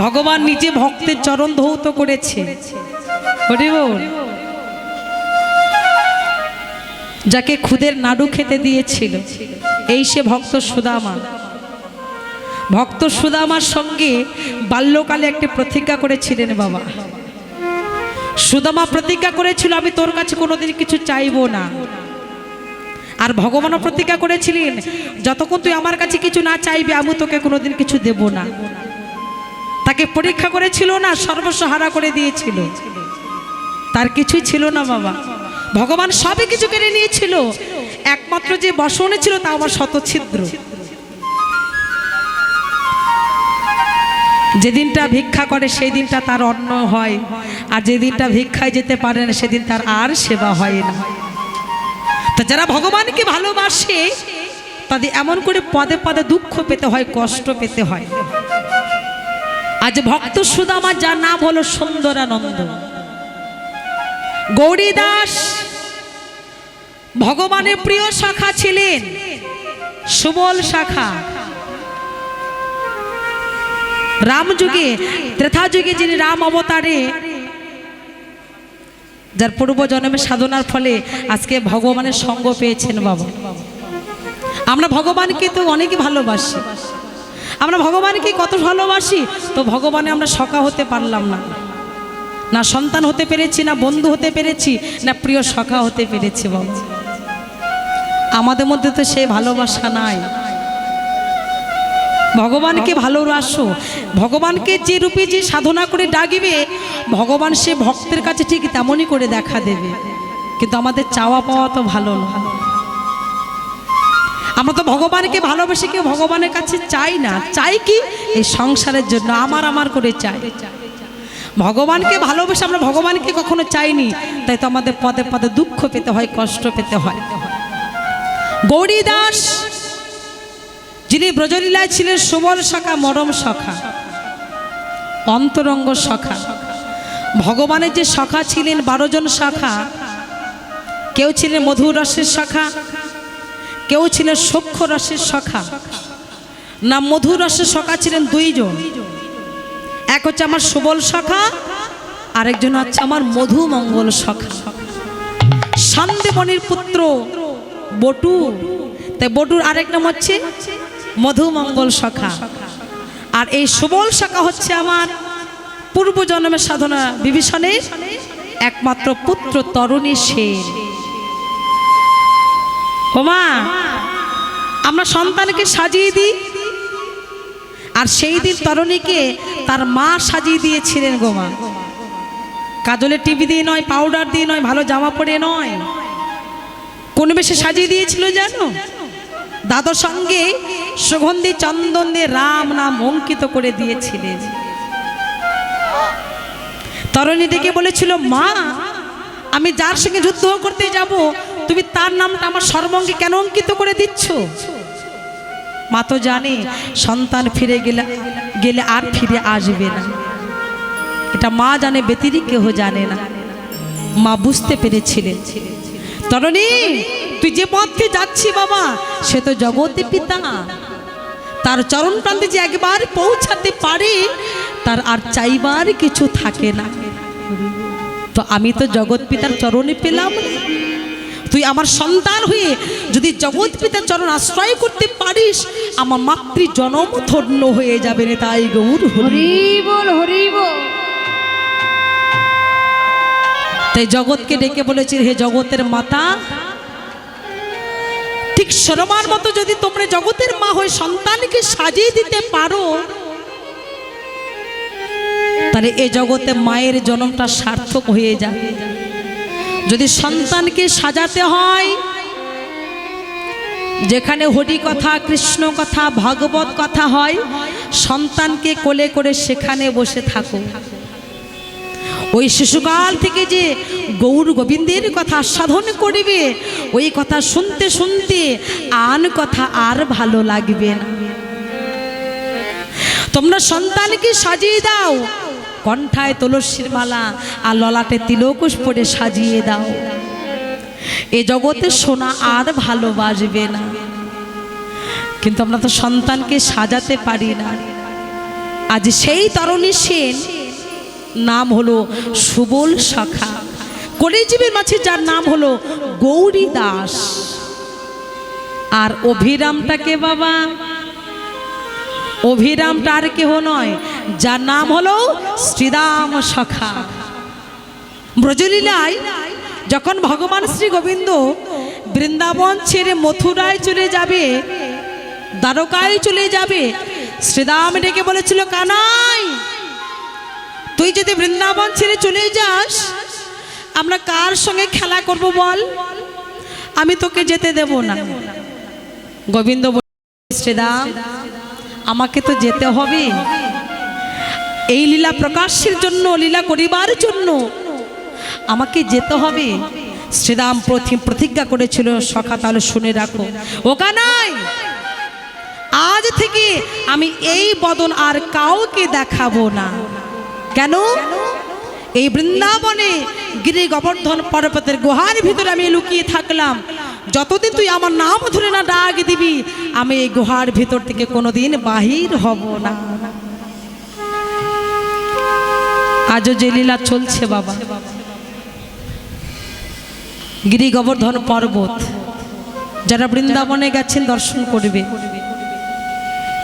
ভগবান নিজে ভক্তের চরণ ধৌত করেছে। যাকে খুদের নাড়ু খেতে দিয়েছিল, এই সে ভক্ত সুদামা। ভক্ত সুদামার সঙ্গে বাল্যকালে একটি প্রতিজ্ঞা করেছিলেন বাবা। সুদামা প্রতিজ্ঞা করেছিল, আমি তোর কাছে কোনোদিন কিছু চাইব না। আর ভগবানও প্রতিজ্ঞা করেছিলেন, যতক্ষণ তুই আমার কাছে কিছু না চাইবি, আমি তোকে কোনোদিন কিছু দেব না। তাকে পরীক্ষা করেছিল না সর্বস্ব হারা করে দিয়েছিল। তার কিছুই ছিল না বাবা। ভগবান সবই কিছু কেড়ে নিয়েছিল। একমাত্র যে বসনে ছিল তা আমার শতছিদ্র। যেদিনটা ভিক্ষা করে সেই দিনটা তার অন্ন হয়। আর যেদিনটা ভিক্ষায় যেতে পারে না, সেদিন তার আর সেবা হয় না। তা যারা ভগবানকে ভালোবাসে, তাদের এমন করে পদে পদে দুঃখ পেতে হয়, কষ্ট পেতে হয়। আজ ভক্ত সুদামা, যার নাম হলো সুন্দরানন্দ। গৌরী দাস ভগবানের প্রিয় শাখা ছিলেন সুবল শাখা। রামযুগে ত্রেথা যুগে যিনি রাম অবতারে, যার পূর্ব জন্মের সাধনার ফলে আজকে ভগবানের সঙ্গ পেয়েছেন বাবা। আমরা ভগবানকে তো অনেকে ভালোবাসি। আমরা ভগবানকে কত ভালোবাসি, তো ভগবানে আমরা সখা হতে পারলাম না। না সন্তান হতে পেরেছি, না বন্ধু হতে পেরেছি, না প্রিয় সখা হতে পেরেছি বাবা। আমাদের মধ্যে তো সেই ভালোবাসা নাই। ভগবানকে ভালোবাসো। ভগবানকে যে রূপে যে সাধনা করে ডাকিবে, ভগবান সে ভক্তের কাছে ঠিক তেমনই করে দেখা দেবে। কিন্তু আমাদের চাওয়া পাওয়া তো ভালো না। আমরা তো ভগবানকে ভালোবেসে কেউ ভগবানের কাছে চাই না। চাই কি? এই সংসারের জন্য, আমার আমার করে চাই। ভগবানকে ভালোবেসে আমরা ভগবানকে কখনো চাইনি। তাই তো আমাদের পদে পদে দুঃখ পেতে হয়, কষ্ট পেতে হয়। গৌরী দাস যিনি ব্রজলীলায় ছিলেন, সুবল শাখা, মরম শাখা, অন্তরঙ্গ শাখা। ভগবানের যে শাখা ছিলেন, বারো জন শাখা, কেউ ছিলেন মধুর রসের শাখা কেউ ছিলেন সূক্ষ্ম রসের শাখা, না মধুর রসের শাখা ছিলেন দুইজন। এক হচ্ছে আমার সুবল শাখা, আরেকজন হচ্ছে আমার মধুমঙ্গল শাখা। সন্দেমণির পুত্র বটু, তাই বটুর আরেক নাম হচ্ছে মধুমঙ্গল শাখা। আর এই সুবল শাখা হচ্ছে আমার পূর্ব জন্মের সাধনা বিভীষণের একমাত্র পুত্র তরুণী সেন। ওমা, আমরা সন্তানকে সাজিয়ে দিই। আর সেই দিন তরুণীকে তার মা সাজিয়ে দিয়েছিলেন গোমা কাজলের টিভি দিয়ে নয়, পাউডার দিয়ে নয়, ভালো জামা পরে নয়। কোন বেশে সাজিয়ে দিয়েছিল জানো? দাদর সঙ্গে সুগন্ধি চন্দন দিয়ে রাম নাম অঙ্কিত করে দিয়েছিলেন। তরণী ডেকে বলেছিল, মা, আমি যার সঙ্গে যুদ্ধ করতে যাব তুমি তার নামটা আমার সর্বঙ্গে কেন অঙ্কিত করে দিচ্ছ? মা তো জানে, সন্তান ফিরে গেলে গেলে আর ফিরে আসবে না। এটা মা জানে ব্যতিরিক কেহ জানে না। মা বুঝতে পেরেছিলেন। তরণী, তুই যে পথে যাচ্ছি বাবা, সে তো জগতে পিতা। তার চরণ প্রান্তে যে একবার পৌঁছাতে পারে, তার আর চাইবার কিছু থাকে না। তো আমি তো জগৎ পিতার চরণে পেলাম না। তুই আমার সন্তান হয়ে যদি জগৎ পিতার চরণ আশ্রয় করতে পারিস আমার মাতৃ জনম ধন্য হয়ে যাবে রে তাই গৌর হরি। বল হরি বল। তাই জগৎকে ডেকে বলেছি হে জগতের মাতা ঠিক সরমার মতো যদি তোমরা জগতের মা হয়ে সন্তানকে সাজিয়ে দিতে পারো তাহলে এ জগতে মায়ের জন্মটা সার্থক হয়ে যাবে। যদি সন্তানকে সাজাতে হয়, যেখানে হরি কথা, কৃষ্ণ কথা, ভাগবত কথা হয়, সন্তানকে কোলে করে সেখানে বসে থাকো। ওই শিশুকাল থেকে যে গৌর গোবিন্দের কথা সাধন করিবে, ওই কথা শুনতে শুনতে আন কথা আর ভালো লাগবে না। তোমরা সন্তানকে সাজিয়ে দাও। কণ্ঠায় তুলসীর মালা আর ললাটে তিলকুশ পরে সাজিয়ে দাও। এ জগতে সোনা আর ভালোবাসবে না। কিন্তু আমরা তো সন্তানকে সাজাতে পারি না। আজ সেই তরণী সেন, নাম হলো সুবল শাখা। কলিজীবের মাঝে যার নাম হলো গৌরী দাস। আর অভিরামটাকে বাবা, অভিরামটা আর কেহ নয় যার নাম হলো শ্রীরাম সখা। ব্রজলীলায় যখন ভগবান শ্রী গোবিন্দ বৃন্দাবন ছেড়ে মথুরায় চলে যাবে দ্বারকায় চলে যাবে শ্রীরাম ডেকে বলেছিল কানাই তুই যদি বৃন্দাবন ছেড়ে চলে যাস আমরা কার সঙ্গে খেলা করব বল? আমি তোকে যেতে দেব না। গোবিন্দ বলে, শ্রীরাম আমাকে তো যেতে হবে। এই লীলা প্রকাশের জন্য, লীলা করিবার জন্য আমাকে যেতে হবে। শ্রীরাম প্রতি- প্রতিজ্ঞা করেছিল, সখা তাহলে শুনে রাখো। ওকা নাই! আজ থেকে আমি এই বদন আর কাউকে দেখাবো না। কেন? এই বৃন্দাবনে গিরি গোবর্ধন পর্বতের গুহার ভিতরে আমি লুকিয়ে থাকলাম। যতদিন তুই আমার নাম ধরে না ডাক দিবি, আমি এই গুহার ভিতর থেকে কোনোদিন বাহির হব না। আজও যে লীলা চলছে বাবা। গিরি গোবর্ধন পর্বত, যারা বৃন্দাবনে গেছেন দর্শন করবে।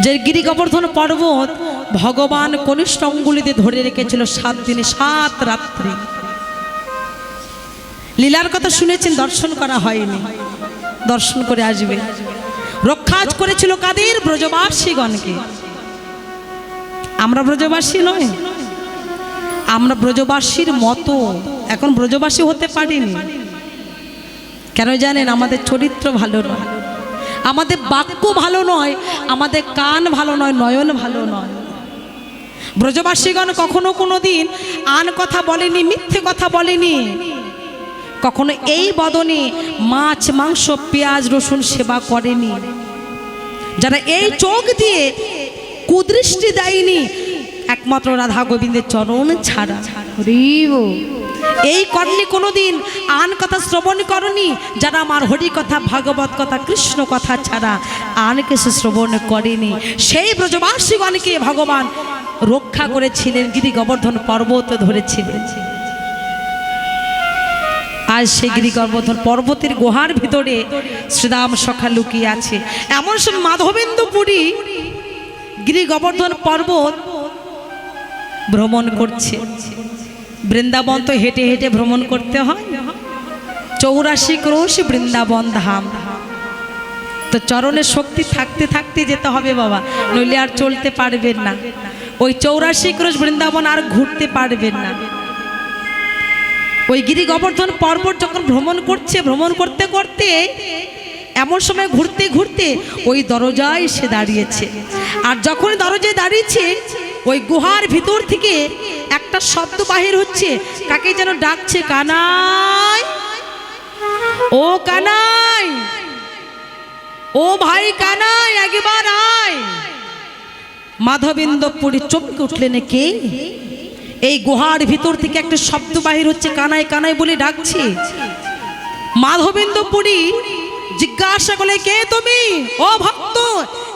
যে গিরি গোবর্ধন পর্বত ভগবান কনিষ্ঠ অঙ্গুলিতে ধরে রেখেছিল সাত দিনে, সাত রাত্রি। লীলার কথা শুনেছেন, দর্শন করা হয়নি। দর্শন করে আসবে। রক্ষাজ করেছিল কাদের? ব্রজবাসীগণকে। আমরা ব্রজবাসী নয়। আমরা ব্রজবাসীর মতো। এখন ব্রজবাসী হতে পারিনি। কেন জানেন, আমাদের চরিত্র ভালো নয়। আমাদের বাক্য ভালো নয়, আমাদের কান ভালো নয়, নয়ন ভালো নয়। ব্রজবাসীগণ কখনো কোনো দিন আন কথা বলেনি, মিথ্যে কথা বলেনি। কখনো এই বদনে মাছ, মাংস, পেঁয়াজ, রসুন সেবা করেনি। যারা এই চোখ দিয়ে কুদৃষ্টি দেয়নি একমাত্র রাধা গোবিন্দের চরণ ছাড়া। এই কর্ণে কোনোদিন আন কথা শ্রবণ করনি যারা আমার হরি কথা ভাগবত কথা কৃষ্ণ কথা ছাড়া আন কিছু শ্রবণ করেনি। সেই ব্রজবাসীগণকে ভগবান রক্ষা করেছিলেন গিরি গোবর্ধন পর্বত ধরেছিলেন। আজ সেই গিরি গোবর্ধন পর্বতের গুহার ভিতরে শ্রীরাম সখা লুকিয়ে আছে। এমন সব মাধবেন্দু পুরী গিরি গোবর্ধন পর্বত ভ্রমণ করছে। বৃন্দাবন তো হেঁটে হেঁটে ভ্রমণ করতে হয়। চৌরাশি ক্রোশ বৃন্দাবন ধাম। তো চরণের শক্তি থাকতে থাকতে যেতে হবে বাবা, নইলে আর চলতে পারবেন না। ওই চৌরাশি ক্রোশ বৃন্দাবন আর ঘুরতে পারবেন না। ওই গিরি গোবর্ধন পর্বত যখন ভ্রমণ করছে, ভ্রমণ করতে করতে এমন সময় ঘুরতে ঘুরতে ওই দরজায় সে দাঁড়িয়েছে। আর যখন দরজায় দাঁড়িয়েছে ওই গুহার ভিতর থেকে একটা শব্দ বাহির হচ্ছে। কাকে যেন ডাকছে, কানাই? ও কানাই! ও ভাই কানাই, একবার আয়! মাধবেন্দ্রপুরী চমকে উঠলেন কে এই গুহার ভিতর থেকে একটা শব্দ বাহির হচ্ছে, কানাই কানাই বলে ডাকছে। মাধবেন্দ্রপুরী জিজ্ঞাসা করলে কে তুমি? ও ভক্ত,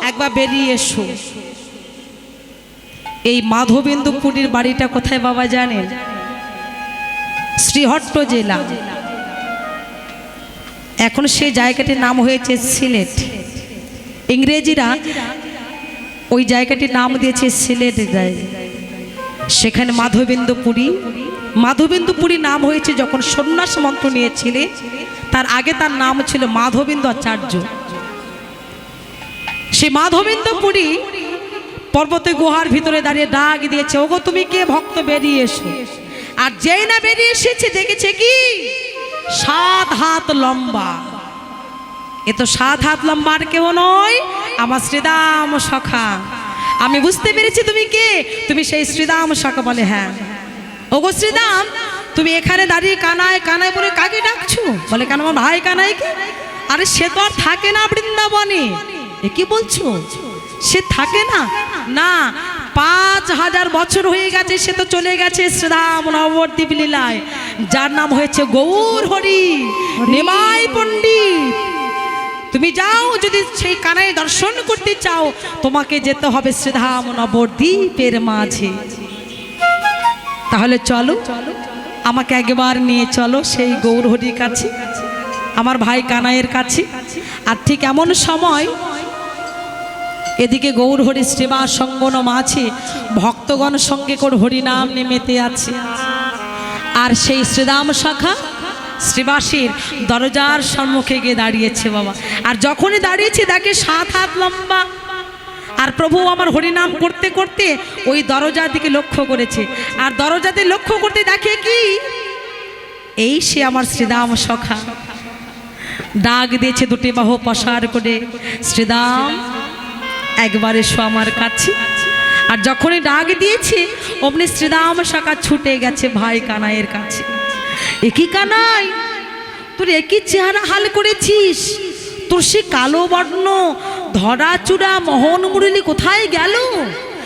একবার বেরিয়ে এসো। এই মাধবেন্দ্রপুরীর বাড়িটা কোথায় বাবা জানেন? শ্রীহট্ট জেলা। এখন সেই জায়গাটির নাম হয়েছে সিলেট। ইংরেজিরা ওই জায়গাটির নাম দিয়েছে সিলেট সেখানে মাধবেন্দ্রপুরী মাধবেন্দ্রপুরী নাম হয়েছে যখন সন্ন্যাস মন্ত্র নিয়েছিলে, তার আগে তার নাম ছিল মাধবেন্দ্র আচার্য। সে মাধবেন্দ্রপুরী পর্বতে গুহার ভিতরে দাঁড়িয়ে ডাক দিয়েছে। ওগো, তুমি কে ভক্ত? বেরিয়ে এসো। আর যেই না বেরিয়ে এসেছে, দেখেছে কি? সাত হাত লম্বা। এ তো সাত হাত লম্বা আর কেউ নয়, আমার শ্রীদাম সখা। আমি বুঝতে পেরেছি তুমি কে? তুমি সেই শ্রীদাম সখা বলে হ্যাঁ। ওগো শ্রীদাম, তুমি এখানে দাঁড়িয়ে কানায় কানায় বলে, কাকে ডাকছো? বলে, কেন আমার ভাই কানাই কে আরে সে তো আর থাকে না বৃন্দাবনে। এ কি বলছো? সে থাকে না? না, পাঁচ হাজার বছর হয়ে গেছে, সে তো চলে গেছে শ্রীরাম নবদ্বীপ লীলায় যার নাম হয়েছে গৌর হরি, নিমাই পণ্ডিত। তুমি যাও, যদি সেই কানাই দর্শন করতে চাও, তোমাকে যেতে হবে শ্রীধাম নবদ্বীপের মাঝে। তাহলে চলো, আমাকে একবার নিয়ে চলো সেই গৌরহরির কাছে, আমার ভাই কানাইয়ের কাছে। আর ঠিক এমন সময় এদিকে গৌর হরি সেবা সঙ্গনম আছে ভক্তগণ সঙ্গে করে হরিনাম নেমেতে আছে। আর সেই শ্রীরাম শাখা, শ্রীবাসীর দরজার সম্মুখে গিয়ে দাঁড়িয়েছে বাবা। আর যখনই দাঁড়িয়েছে, দেখে সাত হাত লম্বা। আর প্রভু আমার হরিনাম করতে করতে ওই দরজার দিকে লক্ষ্য করেছে। আর দরজাতে লক্ষ্য করতে দেখে কি? এই সে আমার শ্রীরাম সখা ডাক দিয়েছে দুটি বাহু পসার করে শ্রীদাম একবার এসো আমার কাছে। আর যখনই ডাক দিয়েছে, অমনি শ্রীদাম শাখা ছুটে গেছে ভাই কানাইয়ের কাছে। একই কানাই? তোর একই চেহারা হাল করেছিস? তোর সে কালো বর্ণ, ধরা চূড়া মোহন মুরলি কোথায় গেল?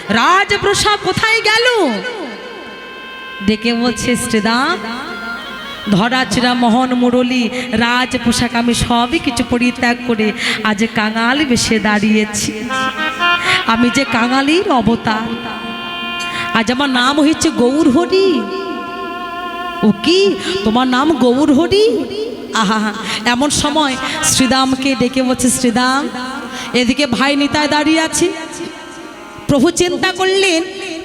রাজপ্রসাদ কোথায় গেল? ডেকে বলছে শ্রীদাম ধরাচরা মোহন মুরলি, রাজ পোশাক আমি সবই কিছু পরিত্যাগ করে আজ কাঙাল বেশে দাঁড়িয়েছি। আমি যে কাঙালির অবতার, আজ আমার নাম হয়েছে গৌর হরি ও কি? তোমার নাম গৌর হরি আহা, এমন সময় শ্রীদামকে ডেকে বলছে, শ্রীদাম, এদিকে ভাই নিতায় দাঁড়িয়ে আছে। প্রভু চিন্তা করলেন,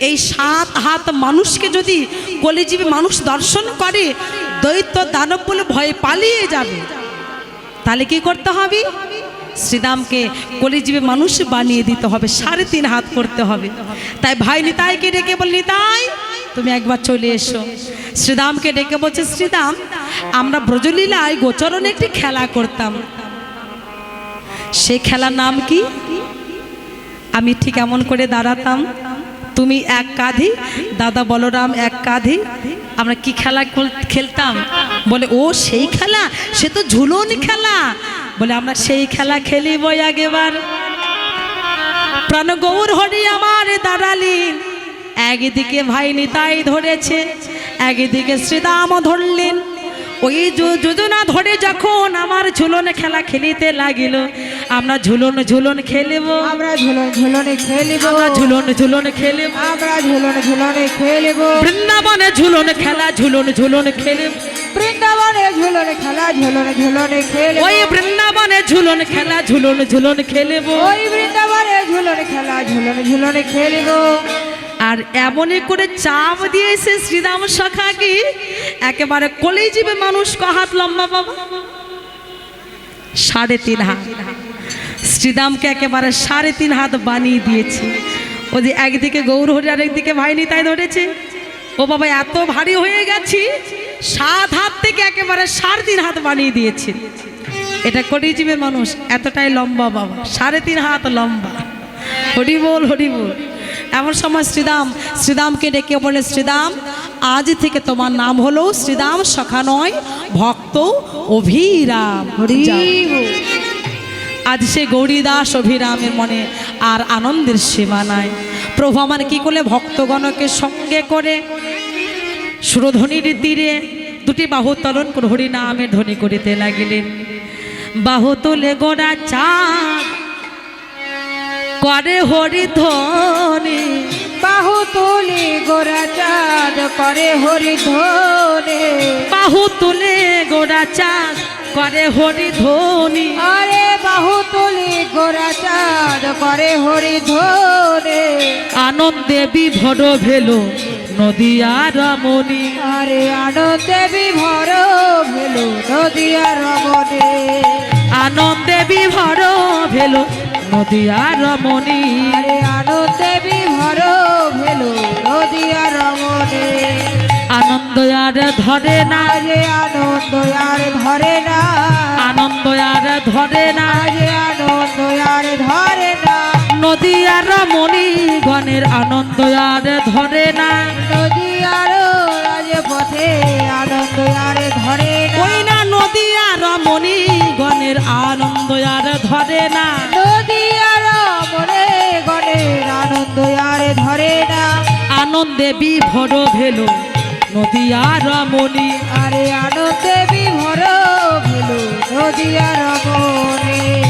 এই সাত হাত মানুষকে যদি কলিজীবী মানুষ দর্শন করে দৈত্য দানব বলে ভয়ে পালিয়ে যাবে। তাহলে কি করতে হবে? শ্রীরামকে কলিজীবী মানুষ বানিয়ে দিতে হবে, সাড়ে তিন হাত করতে হবে। তাই ভাই নিতাইকে ডেকে বল, নিতাই, তুমি একবার চলে এসো। শ্রীদামকে ডেকে বলছে শ্রীদাম আমরা ব্রজলীলায় গোচরণে একটি খেলা করতাম। সে খেলার নাম কি? আমি ঠিক এমন করে দাঁড়াতাম। তুমি এক কাঁধি, দাদা বলরাম এক কাঁধে আমরা কি খেলা খেলতাম? বলে, ও, সেই খেলা? সে তো ঝুলন খেলা। বলে, আমরা সেই খেলা খেলি বই আগেবার প্রাণ গৌর হরি আমার দাঁড়ালি। একদিকে ভাইনি তাই ধরেছে, একদিকে শ্রীদাম ধরলেন। ওই যোজনা ধরে যখন আমার ঝুলন খেলা খেলিতে লাগিল আমরা ঝুলন ঝুলন খেলব। আমরা ঝুলন ঝুলনে খেলিব। আমরা ঝুলন ঝুলন খেলব। আমরা ঝুলন ঝুলনে খেলিব। বৃন্দাবনে ঝুলন খেলা ঝুলন ঝুলন খেলব। বৃন্দাবনে ঝুলনে খেলা ঝুলন ঝুলনে খেলিব। ওই বৃন্দাবনে ঝুলন খেলা ঝুলন ঝুলন খেলব। ওই বৃন্দাবনে ঝুলনে খেলা ঝুলন ঝুলনে খেলিব। আর এমনই করে চাপ দিয়েছে শ্রীরাম সখাকে একেবারে কলেজীবে মানুষ ক হাত লম্বা বাবা। সাড়ে তিন হাত। শ্রীরামকে একেবারে সাড়ে তিন হাত বানিয়ে দিয়েছে। ও যে একদিকে গৌরহরি আর একদিকে ভাইনি তাই ধরেছে। ও বাবা, এত ভারী হয়ে গেছি, সাত হাত থেকে একেবারে সাড়ে তিন হাত বানিয়ে দিয়েছে। এটা কলিজীবে মানুষ এতটাই লম্বা বাবা, সাড়ে তিন হাত লম্বা। হরি বল হরি বল এমন সময় শ্রীদাম শ্রীদামকে ডেকে বলে শ্রীদাম আজ থেকে তোমার নাম হলো শ্রীদাম সখা নয় ভক্ত অভিরাম। আজ সে গৌরীদাস অভিরামের মনে আর আনন্দের সীমা নাই। প্রভু আমার কি করলে ভক্তগণকে সঙ্গে করে? সুরধ্বনির তীরে দুটি বাহু তলন করে হরি নামের ধ্বনি করিতে লাগিলেন। বাহু তোলে গোড়া চাঁদ করে হরি ধ্বনি বাহু তুলি গোরা চাঁদ করে হরি ধনে বাহু তুলে গোড়া চাঁদ করে হরি ধ্বনি আরে বাহু তুলি গোরা চাঁদ করে হরি ধনে আনন্দে বিভর ভেলো নদিয়া রমণী। আরে আনন্দে বিভর ভেলো নদিয়া রমণে। আনন্দে বিভর ভেলো নদিয়া রমণী। আরে আনন্দে বিভর ভেলো নদিয়া রমণে। আনন্দ আর ধরে না। আরে আনন্দ আর ধরে না। আনন্দ আর ধরে না। আরে আনন্দ আর ধরে না। নদিয়া রমণী গণের আনন্দ আর ধরে না। নদিয়ার রাজপথে আনন্দ আর ধরে ওই না নদিয়া রমণী গণের আনন্দ আর ধরে না। নদিয়ার মনে গণের আনন্দ আর ধরে না। আনন্দে বিভর ভেলো নদিয়া রমণী আরে আনন্দে বিভর ভেলো আর মনে